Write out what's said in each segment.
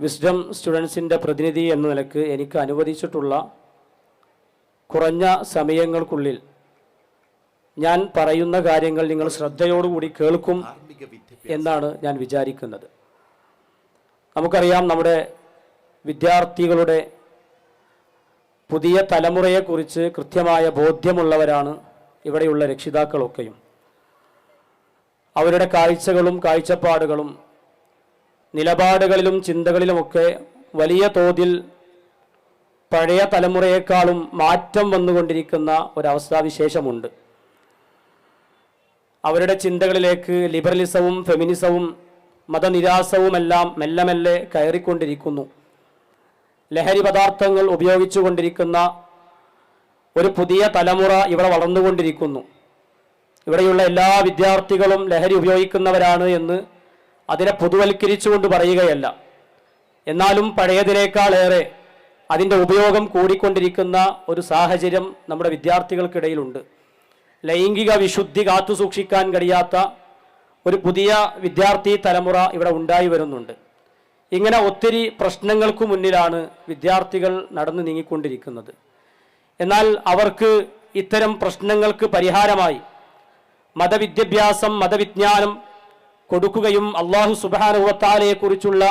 Wisdom സ്റ്റുഡൻസിന്റെ പ്രതിനിധി എന്ന നിലയ്ക്ക് എനിക്ക് അനുവദിച്ചിട്ടുള്ള കുറഞ്ഞ സമയങ്ങൾക്കുള്ളിൽ ഞാൻ പറയുന്ന കാര്യങ്ങൾ നിങ്ങൾ ശ്രദ്ധയോടുകൂടി കേൾക്കും എന്നാണ് ഞാൻ വിചാരിക്കുന്നത്. നമുക്കറിയാം നമ്മുടെ വിദ്യാർത്ഥികളുടെ പുതിയ തലമുറയെക്കുറിച്ച് കൃത്യമായ ബോധ്യമുള്ളവരാണ് ഇവിടെയുള്ള രക്ഷിതാക്കളൊക്കെയും. അവരുടെ കാഴ്ചകളും കാഴ്ചപ്പാടുകളും നിലപാടുകളിലും ചിന്തകളിലുമൊക്കെ വലിയ തോതിൽ പഴയ തലമുറയേക്കാളും മാറ്റം വന്നുകൊണ്ടിരിക്കുന്ന ഒരവസ്ഥാവിശേഷമുണ്ട്. അവരുടെ ചിന്തകളിലേക്ക് ലിബറലിസവും ഫെമിനിസവും മതനിരാസവുമെല്ലാം മെല്ലെ മെല്ലെ കയറിക്കൊണ്ടിരിക്കുന്നു. ലഹരി പദാർത്ഥങ്ങൾ ഉപയോഗിച്ചുകൊണ്ടിരിക്കുന്ന ഒരു പുതിയ തലമുറ ഇവിടെ വളർന്നുകൊണ്ടിരിക്കുന്നു. ഇവിടെയുള്ള എല്ലാ വിദ്യാർത്ഥികളും ലഹരി ഉപയോഗിക്കുന്നവരാണ് എന്ന് അതിനെ പൊതുവൽക്കരിച്ചുകൊണ്ട് പറയുകയല്ല. എന്നാലും പഴയതിനേക്കാളേറെ അതിന്റെ ഉപയോഗം കൂടിക്കൊണ്ടിരിക്കുന്ന ഒരു സാഹചര്യം നമ്മുടെ വിദ്യാർത്ഥികൾക്കിടയിലുണ്ട്. ലൈംഗിക വിശുദ്ധി കാത്തു സൂക്ഷിക്കാൻ കഴിയാത്ത ഒരു പുതിയ വിദ്യാർത്ഥി തലമുറ ഇവിടെ ഉണ്ടായി വരുന്നുണ്ട്. ഇങ്ങനെ ഒത്തിരി പ്രശ്നങ്ങൾക്ക് മുന്നിലാണ് വിദ്യാർത്ഥികൾ നടന്നു നീങ്ങിക്കൊണ്ടിരിക്കുന്നത്. എന്നാൽ അവർക്ക് ഇത്തരം പ്രശ്നങ്ങൾക്ക് പരിഹാരമായി മതവിദ്യാഭ്യാസം മതവിജ്ഞാനം കൊടുക്കുകയും അള്ളാഹു സുബാനുവത്താലയെക്കുറിച്ചുള്ള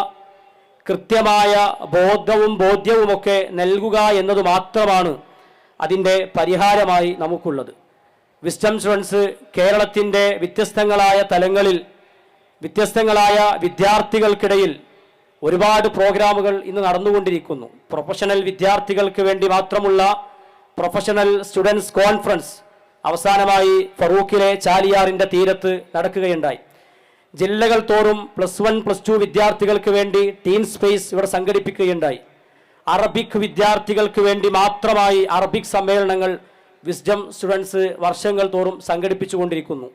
കൃത്യമായ ബോധവും ബോധ്യവുമൊക്കെ നൽകുക എന്നത് മാത്രമാണ് അതിന്റെ പരിഹാരമായി നമുക്കുള്ളത്. വിസ്റ്റം സ്റ്റുഡൻസ് കേരളത്തിന്റെ വ്യത്യസ്തങ്ങളായ തലങ്ങളിൽ വ്യത്യസ്തങ്ങളായ വിദ്യാർത്ഥികൾക്കിടയിൽ ഒരുപാട് പ്രോഗ്രാമുകൾ ഇന്ന് നടന്നുകൊണ്ടിരിക്കുന്നു. പ്രൊഫഷണൽ വിദ്യാർത്ഥികൾക്ക് വേണ്ടി മാത്രമുള്ള പ്രൊഫഷണൽ സ്റ്റുഡൻസ് കോൺഫറൻസ് അവസാനമായി ഫറൂഖിലെ ചാലിയാറിന്റെ തീരത്ത് നടക്കുകയുണ്ടായി. ജില്ലകൾ തോറും പ്ലസ് വൺ പ്ലസ് ടു വിദ്യാർത്ഥികൾക്ക് വേണ്ടി ടീം സ്പേസ് ഇവിടെ സംഘടിപ്പിക്കുകയുണ്ടായി. അറബിക് വിദ്യാർത്ഥികൾക്ക് വേണ്ടി മാത്രമായി അറബിക് സമ്മേളനങ്ങൾ വിസ്ഡം സ്റ്റുഡൻസ് വർഷങ്ങൾ തോറും സംഘടിപ്പിച്ചുകൊണ്ടിരിക്കുന്നു.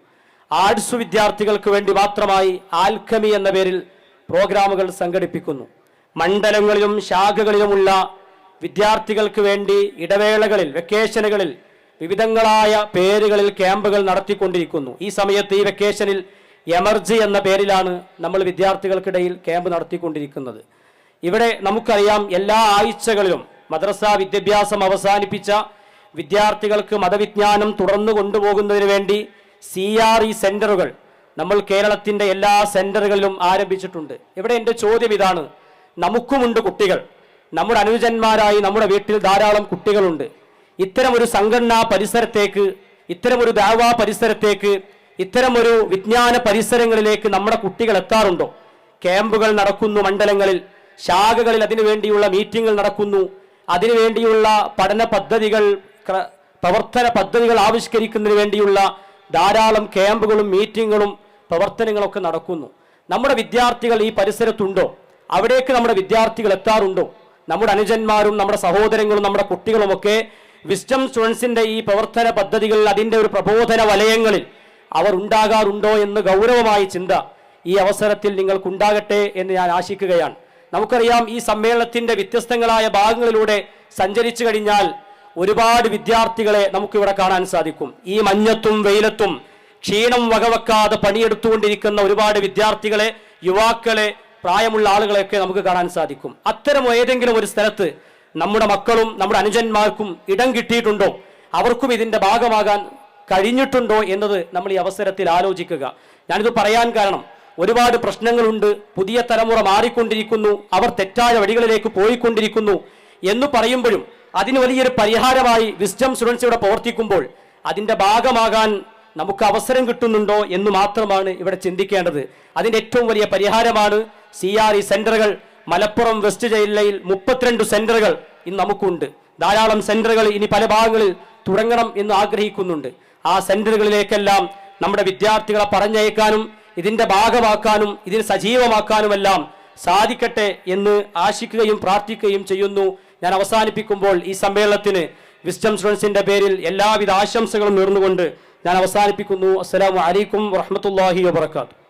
ആർട്സ് വിദ്യാർത്ഥികൾക്ക് വേണ്ടി മാത്രമായി ആൽക്കമി എന്ന പേരിൽ പ്രോഗ്രാമുകൾ സംഘടിപ്പിക്കുന്നു. മണ്ഡലങ്ങളിലും ശാഖകളിലുമുള്ള വിദ്യാർത്ഥികൾക്ക് വേണ്ടി ഇടവേളകളിൽ വെക്കേഷനുകളിൽ വിവിധങ്ങളായ പേരുകളിൽ ക്യാമ്പുകൾ നടത്തിക്കൊണ്ടിരിക്കുന്നു. ഈ സമയത്ത് ഈ വെക്കേഷനിൽ എമർജി എന്ന പേരിലാണ് നമ്മൾ വിദ്യാർത്ഥികൾക്കിടയിൽ ക്യാമ്പ് നടത്തിക്കൊണ്ടിരിക്കുന്നത്. ഇവിടെ നമുക്കറിയാം എല്ലാ ആഴ്ചകളിലും മദ്രസ വിദ്യാഭ്യാസം അവസാനിപ്പിച്ച വിദ്യാർത്ഥികൾക്ക് മതവിജ്ഞാനം തുടർന്നു കൊണ്ടുപോകുന്നതിന് വേണ്ടി സി ആർ ഇ സെന്ററുകൾ നമ്മൾ കേരളത്തിന്റെ എല്ലാ സെന്ററുകളിലും ആരംഭിച്ചിട്ടുണ്ട്. ഇവിടെ എന്റെ ചോദ്യം ഇതാണ്. നമുക്കുമുണ്ട് കുട്ടികൾ. നമ്മുടെ അനുജന്മാരായി നമ്മുടെ വീട്ടിൽ ധാരാളം കുട്ടികളുണ്ട്. ഇത്തരമൊരു സംഘടനാ പരിസരത്തേക്ക് ഇത്തരമൊരു ദാവാ പരിസരത്തേക്ക് ഇത്തരമൊരു വിജ്ഞാന പരിസരങ്ങളിലേക്ക് നമ്മുടെ കുട്ടികൾ എത്താറുണ്ടോ? ക്യാമ്പുകൾ നടക്കുന്നു മണ്ഡലങ്ങളിൽ ശാഖകളിൽ അതിനുവേണ്ടിയുള്ള മീറ്റിംഗുകൾ നടക്കുന്നു. അതിനുവേണ്ടിയുള്ള പഠന പദ്ധതികൾ പ്രവർത്തന പദ്ധതികൾ ആവിഷ്കരിക്കുന്നതിന് വേണ്ടിയുള്ള ധാരാളം ക്യാമ്പുകളും മീറ്റിങ്ങുകളും പ്രവർത്തനങ്ങളൊക്കെ നടക്കുന്നു. നമ്മുടെ വിദ്യാർത്ഥികൾ ഈ പരിസരത്തുണ്ടോ? അവിടേക്ക് നമ്മുടെ വിദ്യാർത്ഥികൾ എത്താറുണ്ടോ? നമ്മുടെ അനുജന്മാരും നമ്മുടെ സഹോദരങ്ങളും നമ്മുടെ കുട്ടികളുമൊക്കെ വിസ്റ്റം സ്റ്റുഡൻസിന്റെ ഈ പ്രവർത്തന പദ്ധതികളിൽ അതിന്റെ ഒരു പ്രബോധന വലയങ്ങളിൽ അവർ ഉണ്ടാകാറുണ്ടോ എന്ന് ഗൗരവമായ ചിന്ത ഈ അവസരത്തിൽ നിങ്ങൾക്കുണ്ടാകട്ടെ എന്ന് ഞാൻ ആശിക്കുകയാണ്. നമുക്കറിയാം ഈ സമ്മേളനത്തിന്റെ വ്യത്യസ്തങ്ങളായ ഭാഗങ്ങളിലൂടെ സഞ്ചരിച്ചു കഴിഞ്ഞാൽ ഒരുപാട് വിദ്യാർത്ഥികളെ നമുക്കിവിടെ കാണാൻ സാധിക്കും. ഈ മഞ്ഞത്തും വെയിലത്തും ക്ഷീണം വകവെക്കാതെ പണിയെടുത്തുകൊണ്ടിരിക്കുന്ന ഒരുപാട് വിദ്യാർത്ഥികളെ യുവാക്കളെ പ്രായമുള്ള ആളുകളെയൊക്കെ നമുക്ക് കാണാൻ സാധിക്കും. അത്തരം ഏതെങ്കിലും ഒരു സ്ഥലത്ത് നമ്മുടെ മക്കളും നമ്മുടെ അനുജന്മാർക്കും ഇടം കിട്ടിയിട്ടുണ്ടോ? അവർക്കും ഇതിന്റെ ഭാഗമാകാൻ കഴിഞ്ഞിട്ടുണ്ടോ എന്നത് നമ്മൾ ഈ അവസരത്തിൽ ആലോചിക്കുക. ഞാനിത് പറയാൻ കാരണം ഒരുപാട് പ്രശ്നങ്ങളുണ്ട്. പുതിയ തലമുറ മാറിക്കൊണ്ടിരിക്കുന്നു. അവർ തെറ്റായ വഴികളിലേക്ക് പോയിക്കൊണ്ടിരിക്കുന്നു എന്ന് പറയുമ്പോഴും അതിന് വലിയൊരു പരിഹാരമായി വിസ്ഡം സ്റ്റുഡൻസ് ഇവിടെ പ്രവർത്തിക്കുമ്പോൾ അതിന്റെ ഭാഗമാകാൻ നമുക്ക് അവസരം കിട്ടുന്നുണ്ടോ എന്ന് മാത്രമാണ് ഇവിടെ ചിന്തിക്കേണ്ടത്. അതിന്റെ ഏറ്റവും വലിയ പരിഹാരമാണ് സി ആർ ഇ സെന്ററുകൾ മലപ്പുറം വെസ്റ്റ് ജില്ലയിൽ മുപ്പത്തിരണ്ട് സെന്ററുകൾ ഇന്ന് നമുക്കുണ്ട്. ധാരാളം സെന്ററുകൾ ഇനി പല ഭാഗങ്ങളിൽ തുടങ്ങണം എന്ന് ആഗ്രഹിക്കുന്നുണ്ട്. ആ സെന്ററുകളിലേക്കെല്ലാം നമ്മുടെ വിദ്യാർത്ഥികളെ പറഞ്ഞയക്കാനും ഇതിന്റെ ഭാഗമാക്കാനും ഇതിന് സജീവമാക്കാനുമെല്ലാം സാധിക്കട്ടെ എന്ന് ആശിക്കുകയും പ്രാർത്ഥിക്കുകയും ചെയ്യുന്നു. ഞാൻ അവസാനിപ്പിക്കുമ്പോൾ ഈ സമ്മേളനത്തിന് വിസ്റ്റം സ്റ്റുഡൻസിന്റെ പേരിൽ എല്ലാവിധ ആശംസകളും നേർന്നുകൊണ്ട് ഞാൻ അവസാനിപ്പിക്കുന്നു. അസ്സലാമു അലൈക്കും വറഹമത്തല്ലാഹി വബറകാതുഹു.